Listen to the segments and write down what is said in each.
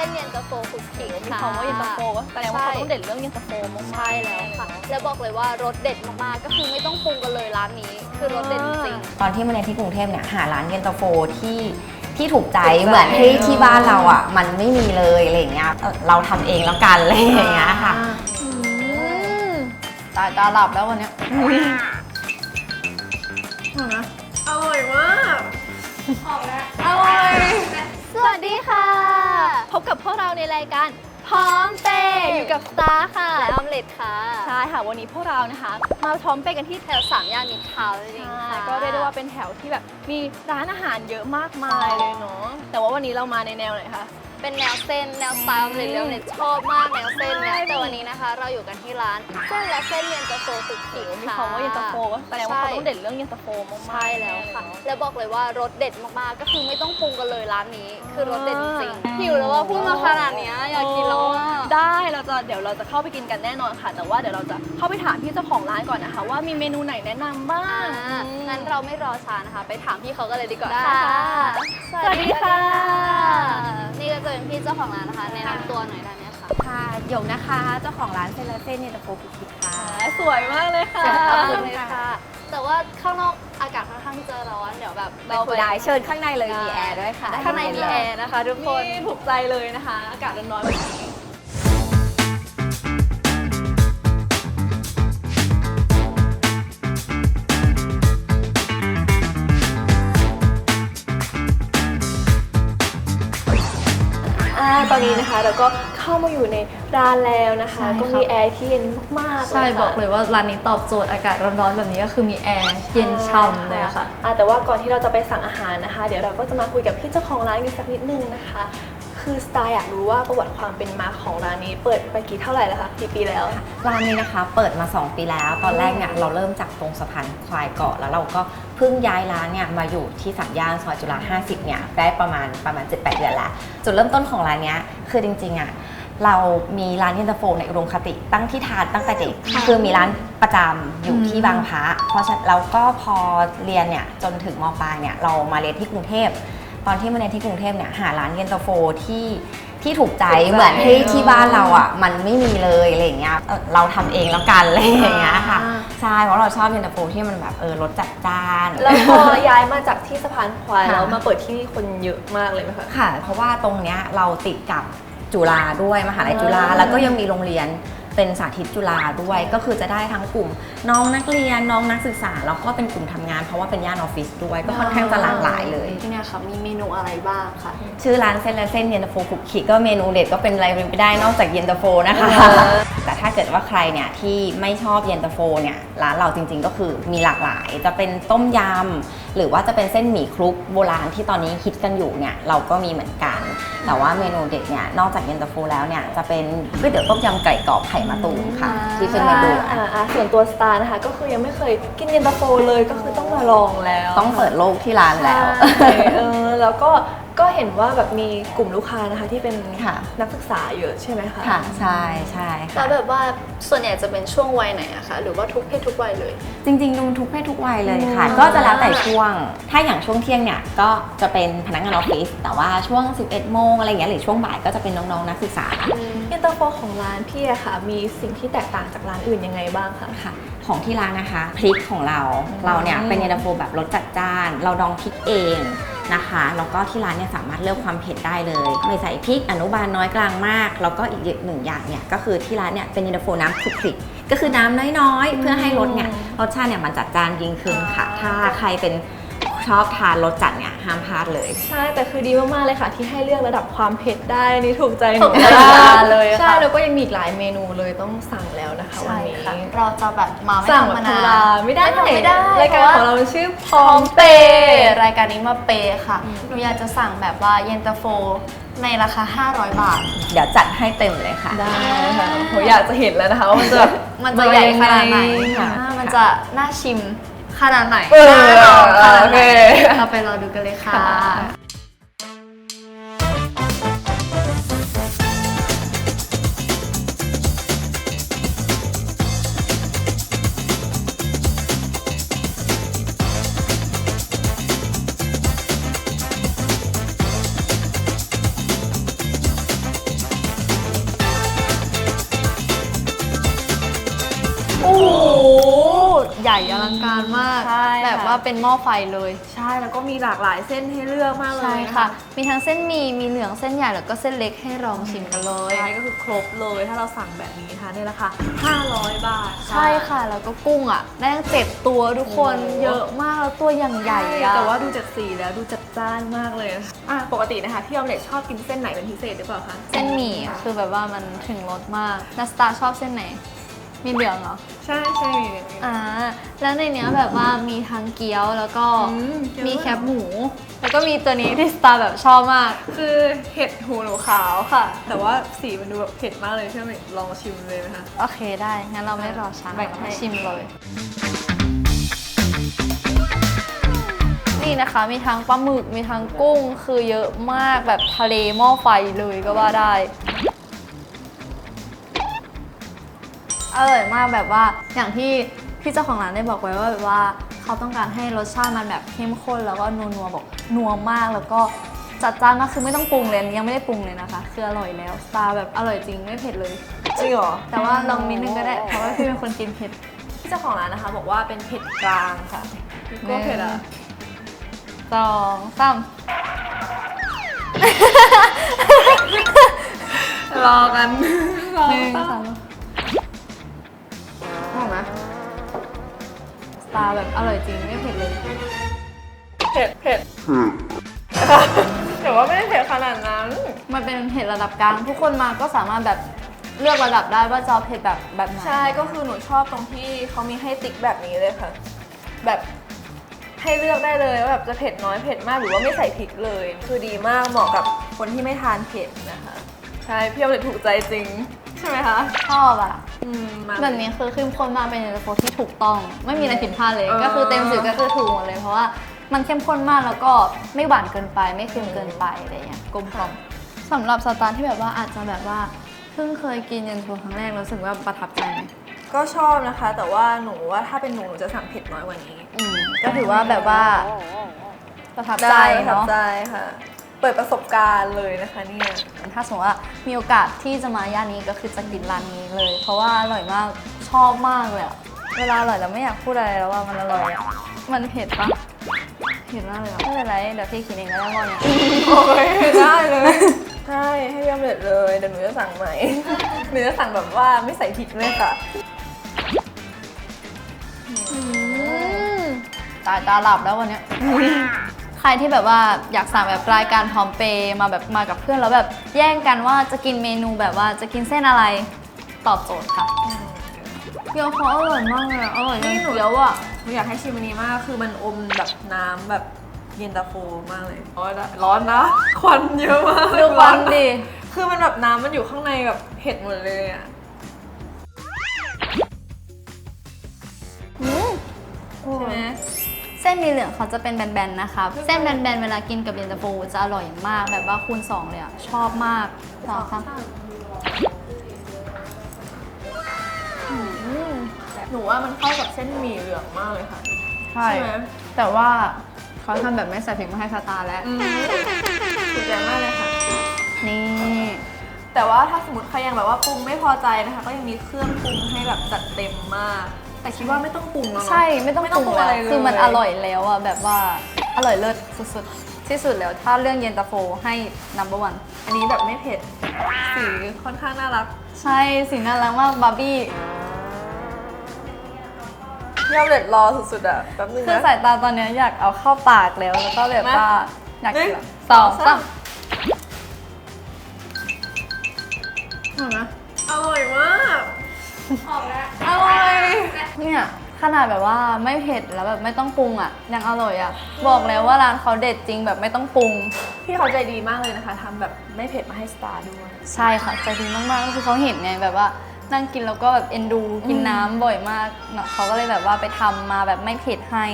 ส้นเย็นตาโฟคลุกคลิกมีค่ะ คำว่าเย็นตาโฟก็แสดงว่าเขาต้องเด่นเรื่องเย็นตาโฟมากๆใช่แล้วค่ะ แล้วบอกเลยว่ารสเด็ดมากๆ ก็คือไม่ต้องปรุงกันเลยร้านนี้ คือรสเด็ดจริง ตอนที่มาเรียนที่กรุงเทพเนี่ยหาร้านเย็นตาโฟที่ที่ถูกใจถูกใจ เหมือนที่เออที่บ้านเราอะ มันไม่มีเลยอะไรอย่างเงี้ยเออเราทำเองแล้วกันอะไรอย่างเงี้ยค่ะอืมตายตาหลับแล้ววันเนี้ยอร่อยมากอร่อยสวัสดีค่ะ พบกับพวกเราในรายการพร้อมเปย์อยู่กับสตาร์ค่ะและออมเล็ตค่ะ ใช่ค่ะ วันนี้พวกเรานะคะ มาพร้อมไปกันที่แถวสามย่านมิตรทาวน์นั่นเองค่ะก็เรียกได้ว่าเป็นแถวที่แบบมีร้านอาหารเยอะมากมายเลยเนาะแต่ว่าวันนี้เรามาในแนวไหนคะ เป็นแนวเส้นแนวสไตล์ออมเล็ตแล้วออมเล็ตชอบมากแนวเส้นเนี่ยใช่แต่วันนี้นะคะ เราอยู่กันที่ร้านเส้นและเส้นเย็นตาโฟคลุกคลิกมีค่ะคำว่าเย็นตาโฟก็แสดงว่าเขาต้องเด่นเรื่องเย็นตาโฟมากๆใช่แล้วค่ะ แล้วบอกเลยว่ารสเด็ดมากๆ ก็คือไม่ต้องปรุงกันเลยร้านนี้ คือรสเด็ดจริงๆหิวแล้วว่าพูดมาขนาดเนี้ยอยากกินแล้วว่า ได้เราจะเดี๋ยวเราจะเข้าไปกินกันแน่นอนค่ะ แต่ว่าเดี๋ยวเราจะเข้าไปถามพี่เจ้าของร้านก่อนนะคะ ว่ามีเมนูไหนแนะนำบ้างอ่างั้นเราไม่รอช้านะคะ ไปถามพี่เขากันเลยดีกว่าได้ค่ะสวัสดีค่ะ นี่ก็จะเป็นพี่เจ้าของร้านนะคะ แนะนำตัวหน่อยได้ไหมคะ ค่ะหยกนะคะเจ้าของร้านเส้นและเส้นเย็นตาโฟคุกคิดค่ะสวยมากเลยค่ะ ขอบคุณเลยค่ะ แต่ว่าข้างนอกอากาศค่อนข้างจะร้อนเดี๋ยวแบบเราไป ได้เชิญข้างในเลยมีแอร์ด้วยค่ะข้างในมีแอร์นะคะ ทุกคน นี่ถูกใจเลยนะคะ อากาศร้อนๆแบบนี้ ตอนนี้นะคะเราก็เข้ามาอยู่ในร้านแล้วนะคะ ใช่ก็ค่ะมีแอร์ที่เย็นมากๆเลยใช่ค่ะบอกเลยว่าร้านนี้ตอบโจทย์อากาศร้อนๆแบบนี้ก็คือมีแอร์เย็นช่ำเลยอะค่ะ อ่าแต่ว่าก่อนที่เราจะไปสั่งอาหารนะคะ เดี๋ยวเราก็จะมาคุยกับพี่เจ้าของร้านกันสักนิดนึงนะคะ คือสไตล์อยากรู้ว่าประวัติความเป็นมาของร้านนี้เปิดไปกี่เท่าไหร่แล้วคะกี่ปีแล้ว ร้านนี้นะคะเปิดมา 2 ปีแล้ว ตอนแรกเนี่ยเราเริ่มจากตรงสะพานควายเกาะแล้วเราก็เพิ่งย้ายร้านเนี่ยมาอยู่ที่สามย่านซอยจุฬา50เนี่ยได้ประมาณประมาณ 7-8 เดือนแล้วจุดเริ่มต้นของร้านเนี้ยคือจริงๆอะเรามีร้านเย็นตาโฟในอุดมคติตั้งที่ทานตั้งแต่เด็ก คือมีร้านประจำอยู่ที่บางพระเพราะฉะนั้นเราก็พอเรียนเนี่ยจนถึงมปลายเนี่ยเรามาเรียนที่กรุงเทพ ตอนที่มาเรียนที่กรุงเทพเนี่ยหาร้านเย็นตาโฟที่ที่ถูกใจถูกใจเหมือนที่เออที่บ้านเราอะมันไม่มีเลยอะไรอย่างเงี้ยเออเราทำเองแล้วกันอะไรอย่างเงี้ยค่ะอ่าใช่เพราะเราชอบเย็นตาโฟที่มันแบบเออรสจัดจ้าน แล้วพอย้ายมาจากที่สะพานควายค่ะ แล้วมาเปิดที่นี่คนเยอะมากเลยไหมคะ ค่ะ เพราะว่าตรงเนี้ยเราติดกับจุฬาด้วยมหาลัยจุฬาอ่า แล้วก็ยังมีโรงเรียน เป็นสาธิตจุฬาด้วย ก็คือจะได้ทั้งกลุ่มน้องนักเรียนน้องนักศึกษา แล้วก็เป็นกลุ่มทำงานเพราะว่าเป็นย่านออฟฟิศด้วย ก็ค่อนข้างจะหลากหลายเลย ที่เนี่ยค่ะมีเมนูอะไรบ้างคะ ชื่อร้านเส้นและเส้นเย็นตาโฟคุกคิก็เมนูเด็ดก็เป็นอะไรเป็นไปได้นอกจากเย็นตาโฟนะคะแต่ถ้าเกิดว่าใครเนี่ยที่ไม่ชอบเย็นตาโฟเนี่ยร้านเราจริงๆก็คือมีหลากหลาย จะเป็นต้มยำหรือว่าจะเป็นเส้นหมี่คลุกโบราณที่ตอนนี้ฮิตกันอยู่เนี่ยเราก็มีเหมือนกัน แต่ว่าเมนูเด็ดเนี่ยนอกจากเย็นตาโฟแล้วเนี่ยจะเป็นก๋วยเตี๋ยวต้มยำไก่กรอบไข่มะตูมค่ะ ที่เป็นเมนูอ่าอ่าส่วนตัวสตาร์นะคะ ก็คือยังไม่เคยกินเย็นตาโฟเลยก็คือต้องมาลองแล้ว ต้องเปิดโลกที่ร้านแล้วใช่เออ แล้วก็ก็เห็นว่าแบบมีกลุ่มลูกค้านะคะที่เป็นค่ะ นักศึกษาเยอะใช่ไหมคะค่ะใช่ใช่แล้ค่ะวแบบว่าส่วนใหญ่จะเป็นช่วงวัยไหนอะคะ หรือว่าทุกเพศทุกวัยเลย จริงๆดูทุกเพศทุกวัยเลยค่ะ อืม ก็จะแล้วแต่ช่วง ถ้าอย่างช่วงเที่ยงเนี่ยก็จะเป็นพนักงานออฟฟิศแต่ว่าช่วง 11 โมงอะไรอย่างเงี้ยหรือช่วงบ่ายก็จะเป็นน้องๆนักศึกษาเย็นตาโฟของร้านพี่อะค่ะ มีสิ่งที่แตกต่างจากร้านอื่นยังไงบ้างคะ ค่ะของที่ร้านนะคะพริกของเราเราเนี่ยเป็นเย็นตาโฟแบบรสจัดจ้าน เราดองพริกเอง นะคะ แล้วก็ที่ร้านเนี่ยสามารถเลือกความเผ็ดได้เลย ไม่ใส่พริกอนุบาลน้อยกลางมาก แล้วก็อีกหนึ่งอย่างเนี่ยก็คือที่ร้านเนี่ยเป็นเย็นตาโฟน้ำคลุกคลิกก็คือน้ำน้อยๆ เพื่อให้รสเนี่ยรสชาติเนี่ยมันจัดจานยิ่งขึ้นค่ะ ถ้าใครเป็น ชอบทานรสจัดเนี่ยห้ามพลาดเลย ใช่ แต่คือดีมาก ๆ เลยค่ะ ที่ให้เลือกระดับความเผ็ดได้อันนี่ถูกใจหนูถูกใจมากเลยค่ะ ใช่ แล้วก็ยังมีอีกหลายเมนูเลยต้องสั่งแล้วนะคะวันนี้เราจะแบบมาไม่สั่งธรแบรมบธรรมดาดาไม่ได้ไม่ได้รายการเพะว่ของเราชื่อพพร้ร้ออมมเปเปย์ย์รายการนี้มาเปย์ค่ะหนูอยากจะสั่งแบบว่าเย็นตาโฟในราคา 500 บาท เดี๋ยวจัดให้เต็มเลยค่ะ ได้ค่ะผมอยากจะเห็นแล้วนะคะว่ามันจะแบบมันจะใหญ่ขนาดไหนค่ะอ่ามันจะน่าชิม ขนาดไหนเออน่าลองขนาดโอไหเคนเราไปรอดูกันเลยค่ะ ค่ะ หญ่อลังการมาก ใช่ค่ะ แบบว่าเป็นหม้อไฟเลย ใช่แล้วก็มีหลากหลายเส้นให้เลือกมากเลยใช่นค่ะ มีทั้งเส้นหมี่มีเหลืองเส้นใหญ่แล้วก็เส้นเล็กให้ลองชิมกันเลย ใช่ก็คือครบเลยถ้าเราสั่งแบบนี้นะคะในราคา500 บาท ใช่ค่ะ แล้วก็กุ้งอะได้ตั้งเจ็ดตัวทุกคนโอ้โห เยอะมากแล้วตัวอย่างใหญ่อะ แต่ว่าดูจัดสีแล้วดูจัดจ้านมากเลยนะคะอะปกตินะคะพี่ออมเล็ตชอบกินเส้นไหนเป็นพิเศษหรือเปล่าคะ เส้นหมี่คือแบบว่ามันถึงรสมากนัสตาร์ชอบเส้นไหน มีเหลืองเหรอ ใช่ใช่อ่า แล้วในเนี้ยแบบว่ามีทั้งเกี๊ยวแล้วก็อืมเกี๊ยว มีแคบหมู แล้วก็มีตัวนี้ที่สตาร์แบบชอบมาก คือเห็ดหูหนูขาวค่ะ แต่ว่าสีมันดูแบบเผ็ดมากเลยใช่ไหมลองชิมเลยไหมคะ โอเคได้ งั้นเราไม่รอช้าแบ่งให้ ชิมเลย นี่นะคะมีทั้งปลาหมึกมีทั้งกุ้งคือเยอะมากแบบทะเลหม้อไฟเลยก็ว่าได้ อร่อยมากแบบว่าอย่างที่พี่เจ้าของร้านได้บอกไว้ว่าแบบว่าเขาต้องการให้รสชาติมันแบบเข้มข้นแล้วก็นัวๆบอกนัวมากแล้วก็จัดจ้านมากคือไม่ต้องปรุงเลยอันนี้ยังไม่ได้ปรุงเลยนะคะคืออร่อยแล้วสตาร์แบบอร่อยจริงไม่เผ็ดเลยจริงเหรอแต่ว่าลองนิดนึงก็ได้เพราะว่าพี่เป็นคนกินเผ็ดพี่เจ้าของร้านนะคะ บอกว่าเป็นเผ็ดกลางค่ะก็เผ็ดอะสองสามรอกันรอหนึ่งกันสาม ตาร์แบบอร่อยจริงไม่เผ็ดเลย เผ็ดเผ็ดแต่ว่าไม่ได้เผ็ดขนาดนั้น มันเป็นเผ็ดระดับกลาง ทุกคนมาก็สามารถแบบเลือกระดับได้ว่าจะเอาเผ็ดแบบแบบไหนใช่ก็คือหนูชอบตรงที่เขามีให้ติ๊กแบบนี้เลยค่ะ แบบให้เลือกได้เลยว่าแบบจะเผ็ดน้อยเผ็ดมากหรือว่าไม่ใส่พริกเลย คือดีมากเหมาะกับคนที่ไม่ทานเผ็ดนะคะ ใช่พี่เอาเลยถูกใจจริง ใช่ไหมคะ ชอบอะอืมมา แบบนี้คือเข้มข้นมากเป็นเย็นตาโฟที่ถูกต้อง ไม่มีอะไรผิดพลาดเลย เออ ก็คือเต็มสิบก็คือถูกหมดเลย เพราะว่ามันเข้มข้นมากแล้วก็ไม่หวานเกินไป ไม่เค็มเกินไปอะไรเงี้ยกลมกล่อมสำหรับสตาร์ที่แบบว่าอาจจะแบบว่าเพิ่งเคยกินเย็นตาโฟครั้งแรกแล้วรู้สึกว่าประทับใจไหมก็ชอบนะคะ แต่ว่าหนูว่าถ้าเป็นหนูหนูจะสั่งเผ็ดน้อยกว่านี้ อืมก็ถือว่าแบบว่าประทับใจประทับเนาะใจค่ะ เปิดประสบการณ์เลยนะคะเนี่ย ถ้าสมมติว่ามีโอกาสที่จะมาย่านนี้ก็คือจะกินร้านนี้เลย เพราะว่าอร่อยมากชอบมากเลยอะเวลาอร่อยแล้วไม่อยากพูดอะไรแล้วว่ามันอร่อยอะมันเผ็ดปะเผ็ดมากเลยอะไม่เป็นไรเดี๋ยวพี่คิดเองก็ได้ว่าเนี่ยโอ้ยได้เลยใช่ให้พี่อมเล็ดเลยเดี๋ยวหนูจะสั่งใหม่หนูจะสั่งแบบว่าไม่ใส่พริกเลยค่ะตายตาหลับแล้ววันเนี้ย ใครที่แบบว่าอยากสั่งแบบรายการพร้อมเปย์มาแบบมากับเพื่อนแล้วแบบแย่งกันว่าจะกินเมนูแบบว่าจะกินเส้นอะไรตอบโจทย์ค่ะเกี๊ยวเขาอร่อยมากเลยอะอร่อยจนนี่หนูเกี๊ยวอะหนูอยากให้ชิมอันนี้มากคือมันอมแบบน้ำแบบเย็นตาโฟมากเลยร้อนนะร้อนนะควันเยอะมากดูควันดิคือมันแบบน้ำมันอยู่ข้างในแบบเผ็ดหมดเลยอะอืมใช่ไหม เส้นหมีเหลืองเขาจะเป็นแบนๆนะคะ เส้นแบนๆเวลากินกับเย็นตาโฟจะอร่อยมากแบบว่าคูณสองเลยอะชอบมากสองสามหนูว่ามันเข้ากับเส้นหมี่เหลืองมากเลยค่ะใช่ใช่ไหมแต่ว่าเขาทำแบบไม่ใส่พริกมาให้สตาร์แล้วอืมถูกใจมากเลยค่ะ นี่ แต่ว่าถ้าสมมติใครยังแบบว่าปรุงไม่พอใจนะคะ ก็ยังมีเครื่องปรุงให้แบบจัดเต็มมาก แต่คิดว่าไม่ต้องปรุงแล้วเนาะใช่ไม่ต้องไม่ปต้องรุงปรุงอะไรแล้วเลย คือมันอร่อยแล้วอะแบบว่าอร่อยเลิศสุดๆ ที่สุดแล้วถ้าเรื่องเย็นตาโฟให้ number one อันนี้แบบไม่เผ็ด สีค่อนข้างน่ารักใช่สีน่ารักมากบาร์บี้พี่เอาเล็ดรอสุดๆอะแป๊บนึงคือนะ สายตาตอนเนี้ยอยากเอาเข้าปากแล้วแล้วก็แบบมาว่าอยากกินหนึ่งสองสองสามเห็นไหมอร่อยมาก อร่อยเนี่ยขนาดแบบว่าไม่เผ็ดแล้วแบบไม่ต้องปรุงอะยังอร่อยอะ บอกแล้วว่าร้านเขาเด็ดจริงแบบไม่ต้องปรุง พี่เขาใจดีมากเลยนะคะทำแบบไม่เผ็ดมาให้สตาร์ด้วย ใช่ค่ะใจดีมากๆก็คือเขาเห็นไงแบบว่านั่งกินแล้วก็แบบเอ็นดู กินน้ำบ่อยมากเนาะเขาก็เลยแบบว่าไปทำมาแบบไม่เผ็ดให้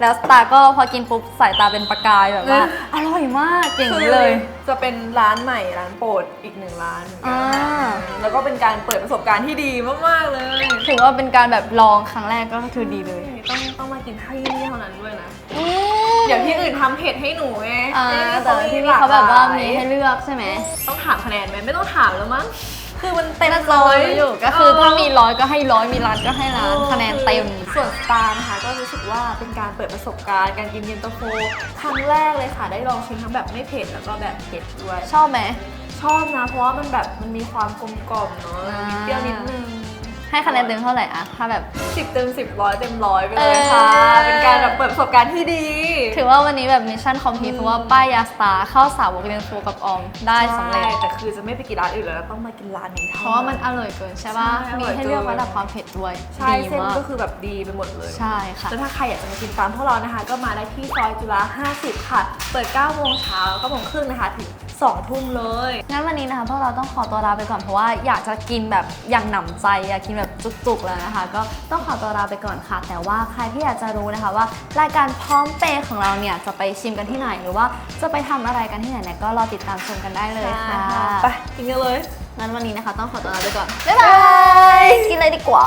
แล้วสตาร์ก็พอกินปุ๊บสายตาเป็นประกายแบบว่าอร่อยมากเก่งนี้เลย จะเป็นร้านใหม่ร้านโปรดอีกหนึ่งร้านเหมือนกัอ่าแล้วก็เป็นการเปิดประสบการณ์ที่ดีมากๆเลย ถือว่าเป็นการแบบลองครั้งแรกก็คือดีเลยต้องต้องมากินที่นี่เท่านั้นด้วยนะเดี๋ยวที่อื่นทำเผ็ดให้หนูไงอ่าที่นี่แต่เขาที่หนี่ลกเขาแบบว่าหลยมีให้เลือกใช่ไหมต้องถามคะแนนไหมไม่ต้องถามแล้วมั้ง คือมันเต็มน่าจะร้อยรู้อยู่ก็คือถ้ามีร้อยก็ให้ร้อยมีล้านก็ให้ล้านคะแนนเต็ม ส่วนสตาร์นะคะก็รู้สึกว่าเป็นการเปิดประสบการณ์การกินเย็นตาโฟครั้งแรกเลยค่ะได้ลองชิมทั้งแบบไม่เผ็ดแล้วก็แบบเผ็ดด้วยชอบไหมชอบนะเพราะว่ามันแบบมันมีความกลมกล่อมเนาะอ่ามีเปรี้ยวนิดนึง ให้คะแนนเต็มเท่าไหร่อะถ้าแบบ สิบเต็มสิบร้อยเต็มร้อยไปเลยค่ะ เออ เป็นการแบบเปิดประสบการณ์ที่ดี ถือว่าวันนี้แบบมิชชั่นคอมพลีทเพราะว่าป้ายยาสตาร์เข้าสาวกเรียนฟูกับออมได้สำเร็จ ใช่แต่คือจะไม่ไปกินร้านอื่นแล้วต้องมากินร้านนี้เท่าเพราะว่ามันอร่อยเกินใช่ป่ะ ใช่อร่มีอยให้เลือกเกิน ระดับความเผ็ดด้วยใช่ดีเส้นมากก็คือแบบดีไปหมดเลยใช่ค่ะ แล้วถ้าใครอยากจะมากินตามพวกเรานะคะ ก็มาได้ที่ซอยจุฬา50 ค่ะ เปิด9โมงเช้า9โมงครึ่งนะคะ ถึง 2ทุ่มเลย งั้นวันนี้นะคะพวกเราต้องขอตัวลาไปก่อนเพราะว่าอยากจะกินแบบอย่างหนำใจอยากกินแบบจุกๆแล้วนะคะ ก็ต้องขอตัวลาไปก่อนค่ะ แต่ว่าใครที่อยากจะรู้นะคะว่า รายการพร้อมเปย์ของเราเนี่ยจะไปชิมกันที่ไหนหรือว่าจะไปทำอะไรกันที่ไหนเนี่ยก็รอติดตามชมกันได้เลยค่ะไปกินกันเลยงั้นวันนี้นะคะ ต้องขอตัวลาไปก่อนบ๊ายบายกินเลยดีกว่า